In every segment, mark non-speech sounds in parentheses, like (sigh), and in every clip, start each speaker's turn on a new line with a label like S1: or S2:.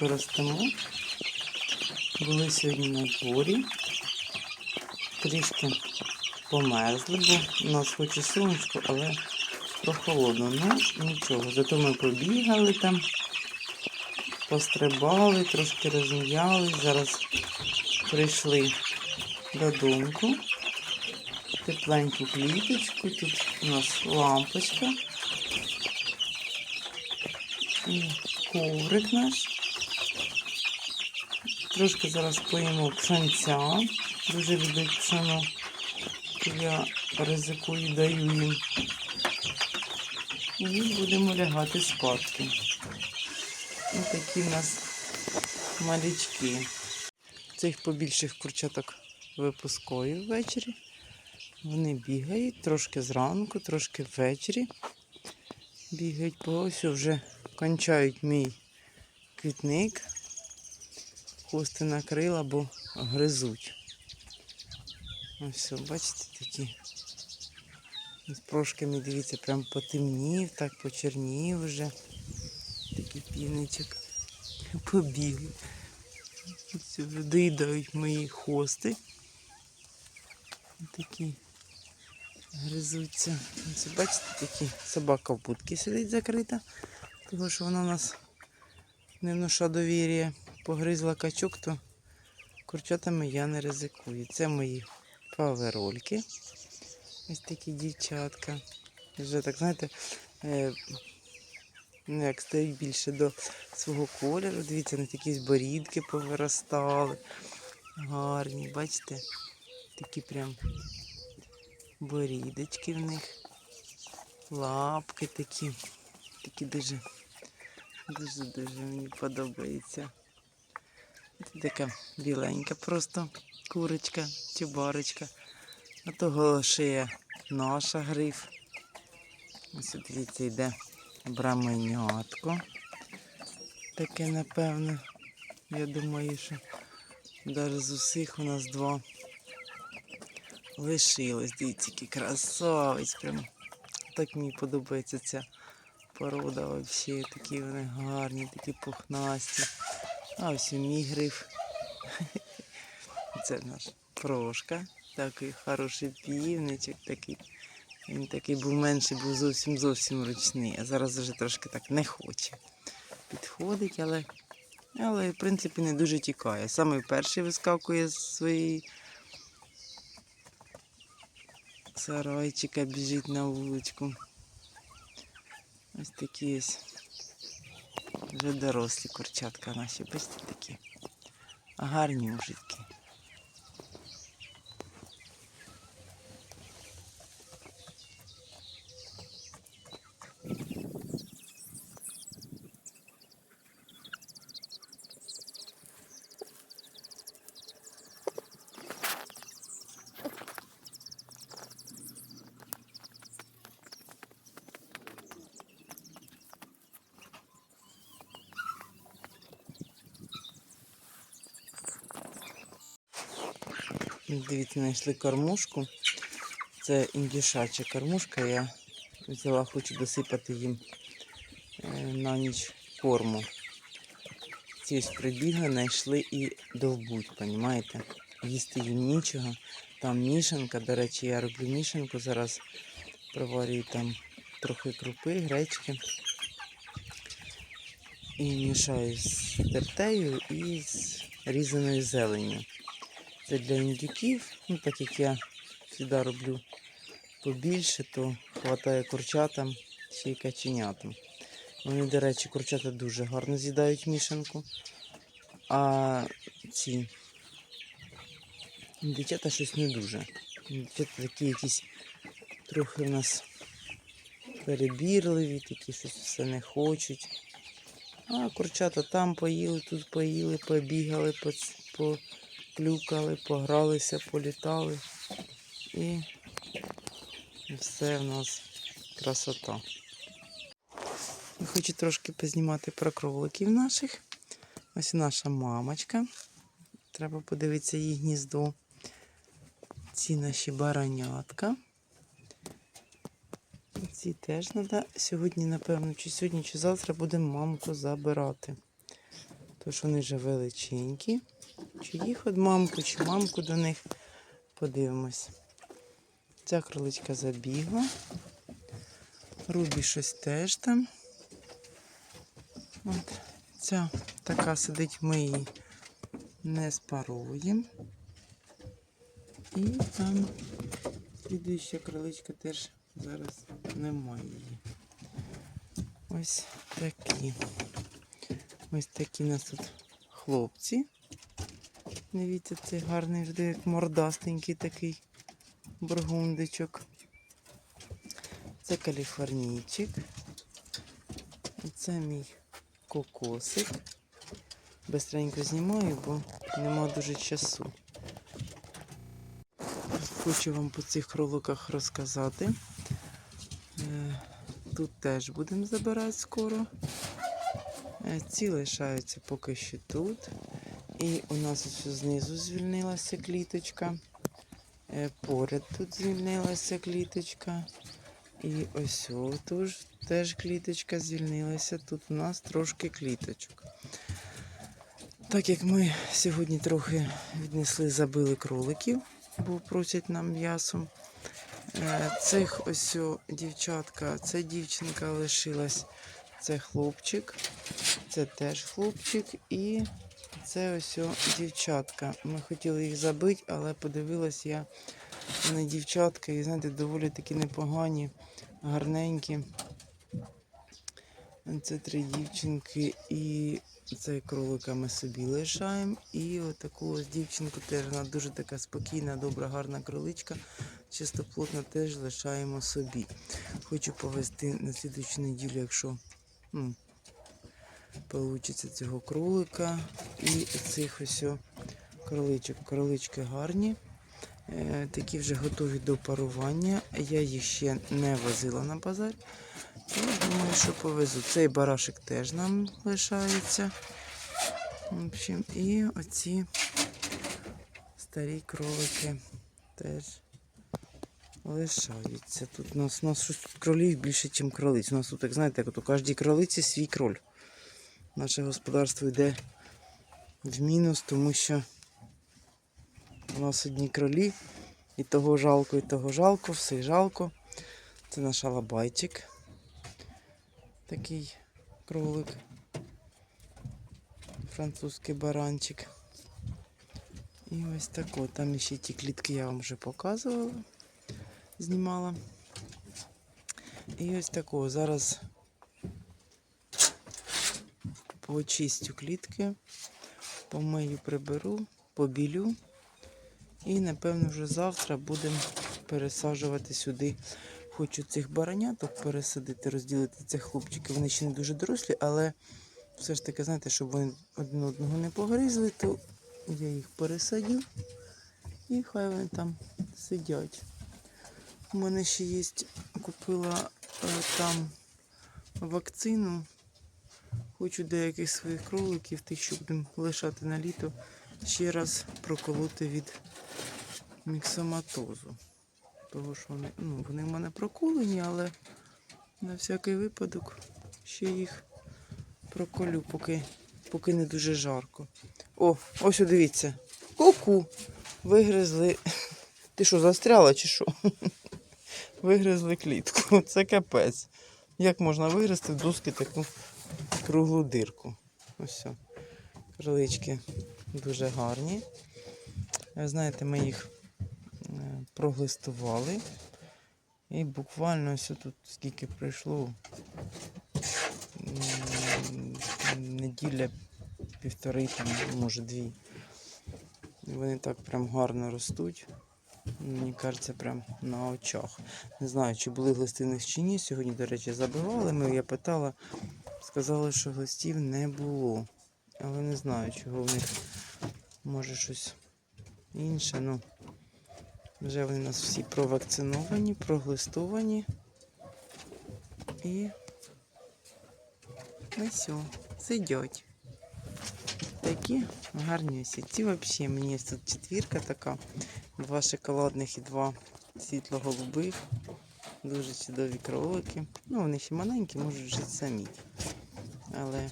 S1: ростемо. Були сьогодні на дворі. Трішки померзли, бо у нас хоч і сонечко, але прохолодно. Ну, нічого. Зато ми побігали там, пострибали, трошки розм'яли. Зараз прийшли додому. Тепленьку кліточку. Тут у нас лампочка. І коврик наш. Трошки зараз поїмо пшенця. Дуже люблять пшено. Я ризикую, даю їм. І будемо лягати спадки. Ось такі в нас малючки. Цих побільших курчаток випускаю ввечері. Вони бігають трошки зранку, трошки ввечері. Бігають по ось вже кончають мій квітник. Хвости накрила, бо гризуть. Ось все, бачите, такі. З прошками, дивіться, прям потемнів, так почернів вже. Такий півничок. (laughs) Побігли. Все, вже доїдають мої хости. Такі гризуться. Ось, бачите, такі собака в будці сидить закрита, тому що вона у нас не вноша довір'я. Погризла качок, то курчатами я не ризикую. Це мої фаверольки. Ось такі дівчатка. Вже так, знаєте, е, ну, як стають більше до свого кольору. Дивіться, на такі борідки повиростали. Гарні, бачите? Такі прям борідочки в них. Лапки такі. Такі дуже, дуже, дуже мені подобається. Це така біленька просто курочка чебарочка. А того шия наша гриф. Ось дивіться, йде браменятко. Таке, напевно. Я думаю, що навіть з усіх у нас два лишилось. Дивіться, який красавець. Прям так мені подобається ця порода. Взагалі такі вони гарні, такі пухнасті. А ось і мій гриф. Це наш прошка. Такий хороший півничок такий. Він такий був менший, був зовсім зовсім ручний, а зараз вже трошки так не хоче. Підходить, але, але в принципі не дуже тікає. Саме перший вискакує з своєї сарайчика, біжить на вуличку. Ось такі ось вже дорослі курчатка наші, бачите такі. Гарні мужики. Дивіться, знайшли кормушку. Це індюшача кормушка. Я взяла, хочу досипати їм е, на ніч корму. Ці ось прибігли, знайшли і довбуть, розумієте? Їсти їм нічого. Там мішанка, до речі, я роблю мішанку зараз. Проварюю там трохи крупи, гречки. І мішаю з тертею і з різаною зеленню. Це для індюків. Ну, так як я завжди роблю побільше, то вистачає курчатам ще й каченятам. Вони, до речі, курчата дуже гарно з'їдають мішанку. А ці дівчата щось не дуже. Дівчата такі якісь трохи в нас перебірливі, такі щось все не хочуть. А курчата там поїли, тут поїли, побігали, поц- по плюкали, погралися, політали. І все в нас красота. Хочу трошки познімати про кроликів наших. Ось наша мамочка. Треба подивитися її гніздо. Ці наші баранятка. Ці теж треба сьогодні, напевно, чи сьогодні, чи завтра будемо мамку забирати. Тож вони вже величенькі. Чи їх від мамку, чи мамку до них. Подивимось. Ця кроличка забігла. Рубі щось теж там. От. Ця така сидить, ми її не спаруємо. І там слідуюча кроличка теж зараз немає її. Ось такі. Ось такі у нас тут хлопці. Дивіться, цей гарний вже як мордастенький такий бургундичок. Це каліфорнійчик. Це мій кокосик. Бистренько знімаю, бо нема дуже часу. Хочу вам по цих кроликах розказати. Е, Тут теж будемо забирати скоро. Е, Ці лишаються поки що тут. І у нас ось знизу звільнилася кліточка. Е, Поряд тут звільнилася кліточка. І ось отож теж кліточка звільнилася. Тут у нас трошки кліточок. Так як ми сьогодні трохи віднесли, забили кроликів, бо просять нам м'ясом. Е, Цих ось дівчатка, це дівчинка лишилась, це хлопчик, це теж хлопчик і це ось дівчатка. Ми хотіли їх забити, але подивилась я вони дівчатка і знаєте, доволі такі непогані, гарненькі. Це три дівчинки і цей кролика ми собі лишаємо. І отаку ось дівчинку теж вона дуже така спокійна, добра, гарна кроличка. Чистоплотна теж лишаємо собі. Хочу повезти на слідучу неділю, якщо ну, вийде цього кролика і цих ось кроличок. Кролички гарні. Е, Такі вже готові до парування. Я їх ще не возила на базар. Я думаю, що повезу. Цей барашек теж нам лишається. В общем, і оці старі кролики теж лишаються. Тут у нас, у нас кролів більше, ніж кролиць. У нас тут, як знаєте, як у кожній кролиці свій кроль. Наше господарство йде в мінус, тому що у нас одні кролі. І того жалко, і того жалко, все жалко. Це наш алабайчик. Такий кролик. Французький баранчик. І ось тако. Там ще ті клітки я вам вже показувала, знімала. І ось такого. Зараз почистю клітки, помию, приберу, побілю. І, напевно, вже завтра будемо пересаджувати сюди. Хочу цих бараняток пересадити, розділити цих хлопчиків. Вони ще не дуже дорослі, але все ж таки, знаєте, щоб вони один одного не погризли, то я їх пересадю і хай вони там сидять. У мене ще є, купила е, там вакцину. Хочу деяких своїх кроликів, тих, що будемо лишати на літо, ще раз проколоти від міксоматозу. Того що вони, ну, вони в мене проколені, але на всякий випадок ще їх проколю, поки, поки не дуже жарко. О, ось дивіться. Ку-ку. Вигризли. Ти що, застряла чи що? Вигризли клітку. Це капець. Як можна вигризти в доски таку круглу дирку? Ось. все. Дуже гарні. Знаєте, ми їх е, проглистували. І буквально ось тут скільки пройшло. м, Неділя, півтори, там, може дві. Вони так прям гарно ростуть. Мені кажеться, прям на очах. Не знаю, чи були глисти в них чи ні. Сьогодні, до речі, забивали ми. Я питала, сказали, що глистів не було. Але не знаю, чого в них може щось інше. Ну, вже вони нас всі провакциновані, проглистовані. І все, сидять. Такі гарні всі. Ці взагалі мені тут четвірка така. Два шоколадних і два світло-голубих. Дуже чудові кролики. Ну, вони ще маленькі, можуть жити самі. Але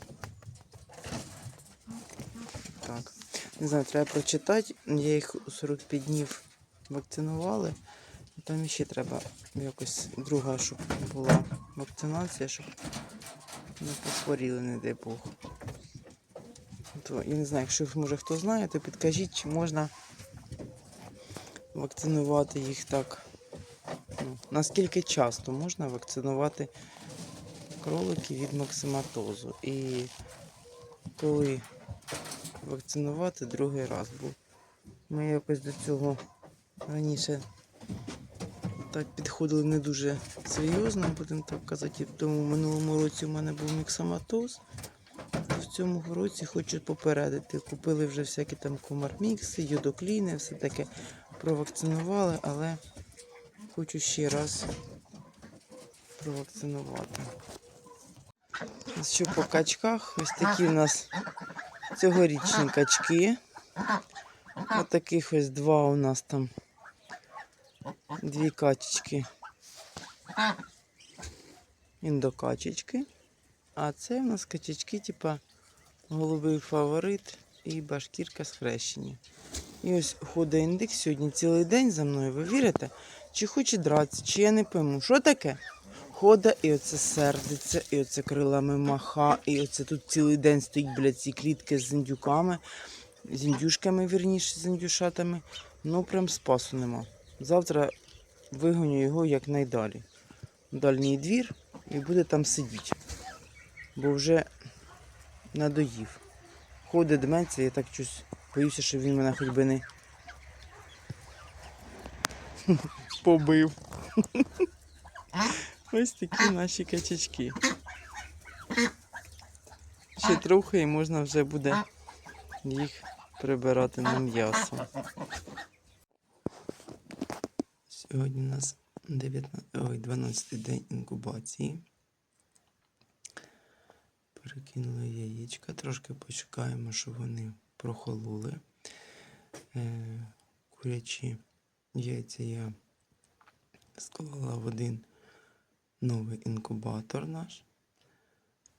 S1: Не знаю, треба прочитати. Я їх у 45 днів вакцинували. Там ще треба якось друга, щоб була вакцинація, щоб не похворіли, не дай Бог. То, я не знаю, якщо може хто знає, то підкажіть, чи можна вакцинувати їх так. Ну, наскільки часто можна вакцинувати кроликів від максиматозу? І коли вакцинувати другий раз? Бо ми якось до цього раніше так підходили не дуже серйозно, будемо так казати. Тому в минулому році у мене був міксоматоз. В цьому році хочу попередити. Купили вже всякі там комармікси, йодокліни, все таке провакцинували, але хочу ще раз провакцинувати. Що по качках? Ось такі у нас цьогорічні качки. Ось таких ось два у нас там. Дві качечки. Індокачечки. А це у нас качечки, типа голубий фаворит і башкірка схрещені. І ось ходить індик сьогодні цілий день за мною. Ви вірите? Чи хоче дратися, чи я не пойму. Що таке? Хода і оце сердиться, і оце крилами маха, і оце тут цілий день стоїть, блядь, ці клітки з індюками, з індюшками, вірніше, з індюшатами. Ну прям спасу нема. Завтра вигоню його якнайдалі. Дальній двір і буде там сидіти. Бо вже надоїв. Ходить дметься, я так щось боюся, що він мене хоч би не (laughs) побив. Ось такі наші качачки. Ще трохи і можна вже буде їх прибирати на м'ясо. Сьогодні у нас 19, ой, 12 день інкубації. Перекинули яєчка, трошки почекаємо, щоб вони прохололи. Е, курячі яйця я склала в один новий інкубатор наш.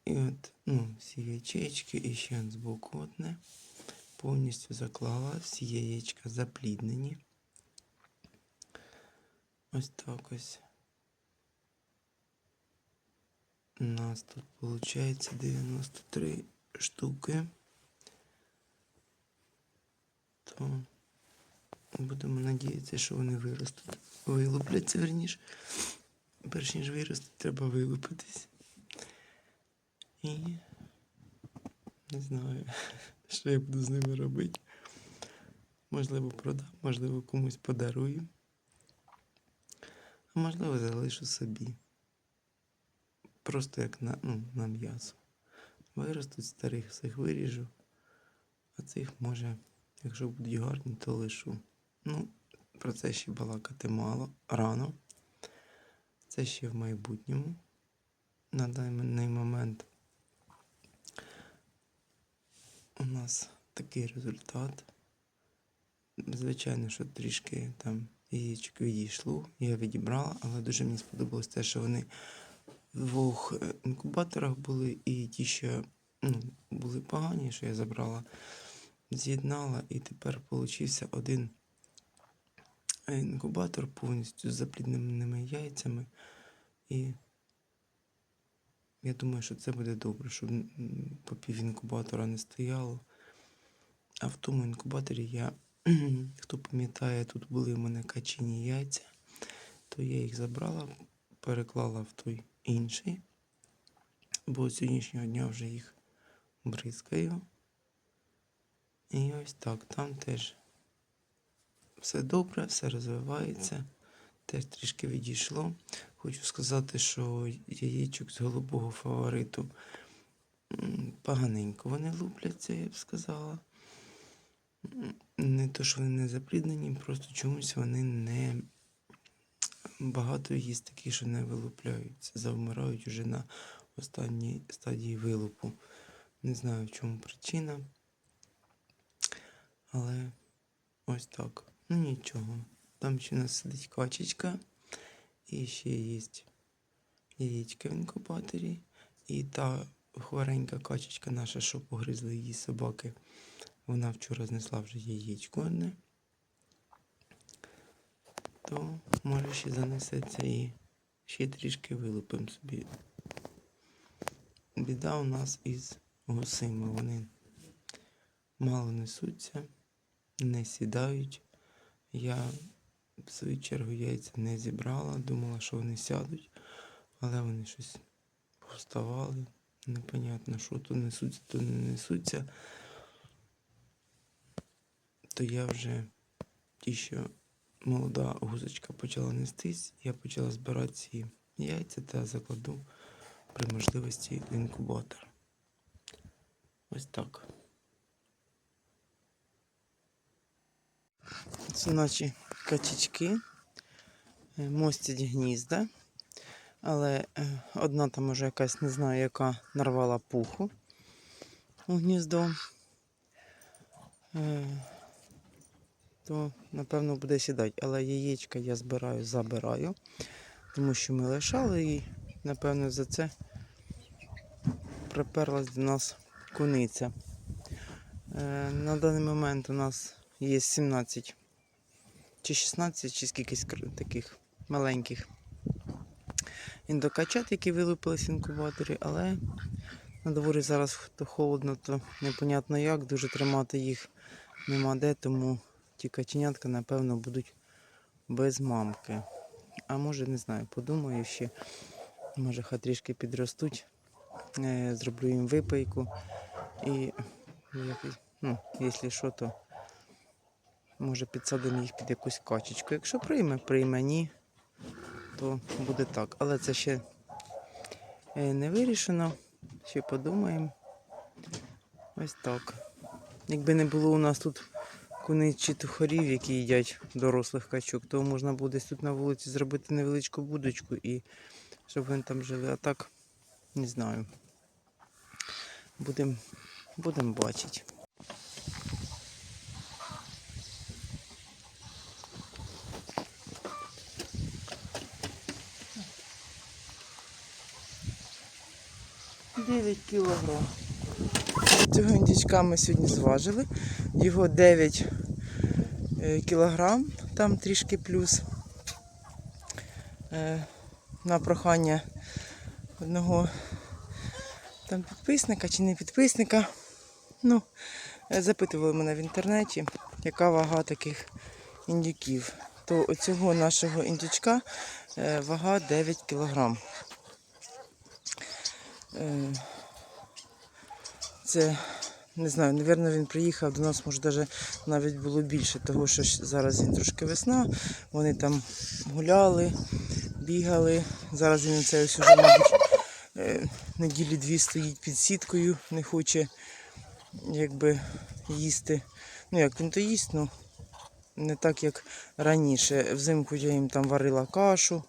S1: І от, ну, всі яєчки і ще з боку одне. Повністю заклала, всі яєчка запліднені. Ось так ось. У нас тут виходить 93 штуки. То будемо надіятися, що вони виростуть. Вилупляться, верніше. Перш ніж вирости, треба вилупитись. І не знаю, (laughs) що я буду з ними робити. Можливо, продам, можливо, комусь подарую. А можливо, залишу собі. Просто як на, ну, на м'ясо. Виростуть старих, всіх виріжу. А цих може, якщо будуть гарні, то лишу. Ну, про це ще балакати мало рано. Це ще в майбутньому. На даний момент у нас такий результат. Звичайно, що трішки там яєчок відійшло, я відібрала, але дуже мені сподобалось те, що вони в двох е, інкубаторах були, і ті, що ну, були погані, що я забрала, з'єднала, і тепер получився один інкубатор повністю з заплідненими яйцями. І я думаю, що це буде добре, щоб м, по пів інкубатора не стояло. А в тому інкубаторі я, (clears throat) хто пам'ятає, тут були в мене качині яйця, то я їх забрала, переклала в той інший, бо з сьогоднішнього дня вже їх бризкаю. І ось так, там теж все добре, все розвивається. Теж трішки відійшло. Хочу сказати, що яєчок з голубого фавориту поганенько вони лупляться, я б сказала. Не то, що вони не запліднені, просто чомусь вони не багато є такі, що не вилупляються, завмирають вже на останній стадії вилупу. Не знаю, в чому причина. Але ось так. Ну нічого. Там ще у нас сидить качечка. І ще є яєчка в інкубаторі. І та хворенька качечка наша, що погризли її собаки, Вона вчора знесла вже яєчко одне. То може ще занесеться і ще трішки вилупимо собі. Біда у нас із гусима. Вони мало несуться, не сідають. Я в свою чергу яйця не зібрала, думала, що вони сядуть, але вони щось повставали. Непонятно, що то несуться, то не несуться. То я вже ті, що молода гусочка почала нестись, я почала збирати ці яйця та закладу при можливості інкубатор. Ось так. Це наші качечки е, мостять гнізда. Але е, одна там уже якась, не знаю, яка нарвала пуху у гніздо. Е, То, напевно, буде сідати. Але яєчка я збираю, забираю, тому що ми лишали і, напевно, за це приперлась до нас куниця. На даний момент у нас є 17 чи 16, чи скількись таких маленьких індокачат, які вилупились в інкубаторі, але на дворі зараз то холодно, то непонятно як, дуже тримати їх нема де, тому ті каченятка, напевно, будуть без мамки. А може, не знаю, подумаю ще, може хай трішки підростуть, е, зроблю їм випийку і ну, якщо що, то може підсадимо їх під якусь качечку. Якщо прийме, прийме, ні то буде так. Але це ще е, не вирішено. Ще подумаємо. Ось так. Якби не було у нас тут куниць чи тухарів, які їдять дорослих качок, то можна буде тут на вулиці зробити невеличку будочку і щоб вони там жили. А так не знаю. Будемо будем бачити. Дев'ять кілограм. Цього індичка ми сьогодні зважили. Його 9 е, кілограм, там трішки плюс. Е, На прохання одного там підписника чи не підписника. Ну, е, запитували мене в інтернеті, яка вага таких індюків. То оцього нашого індючка вага 9 кілограм. Е, Це, не знаю, напевно, він приїхав до нас, може, даже навіть було більше, тому що зараз він трошки весна. Вони там гуляли, бігали. Зараз він це ось уже, мабуть, е, неділі дві стоїть під сіткою, не хоче якби їсти. Ну, як він то їсть, ну не так, як раніше. Взимку я їм там варила кашу,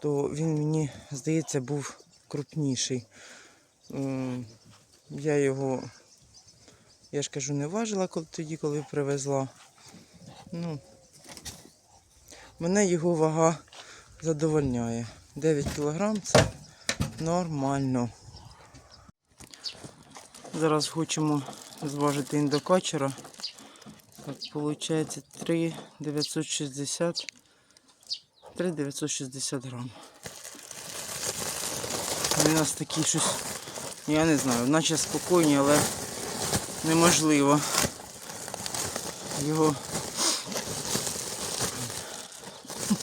S1: то він мені, здається, був крупніший. Я його, я ж кажу, не важила тоді, коли привезла. Ну, мене його вага задовольняє. 9 кілограм це нормально. Зараз хочемо зважити індокачера. Так, виходить 3 960 3 960 грам. Він у нас такий щось, я не знаю, наче спокійні, але неможливо. Його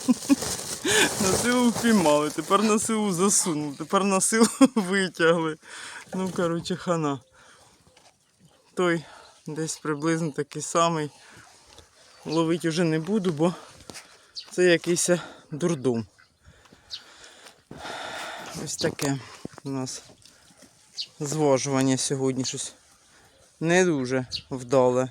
S1: (laughs) на силу впіймали, тепер на силу засунув, тепер на силу (laughs) витягли. Ну, коротше, хана. Той десь приблизно такий самий. Ловити вже не буду, бо це якийсь дурдом. Ось таке у нас зважування сьогодні щось не дуже вдале.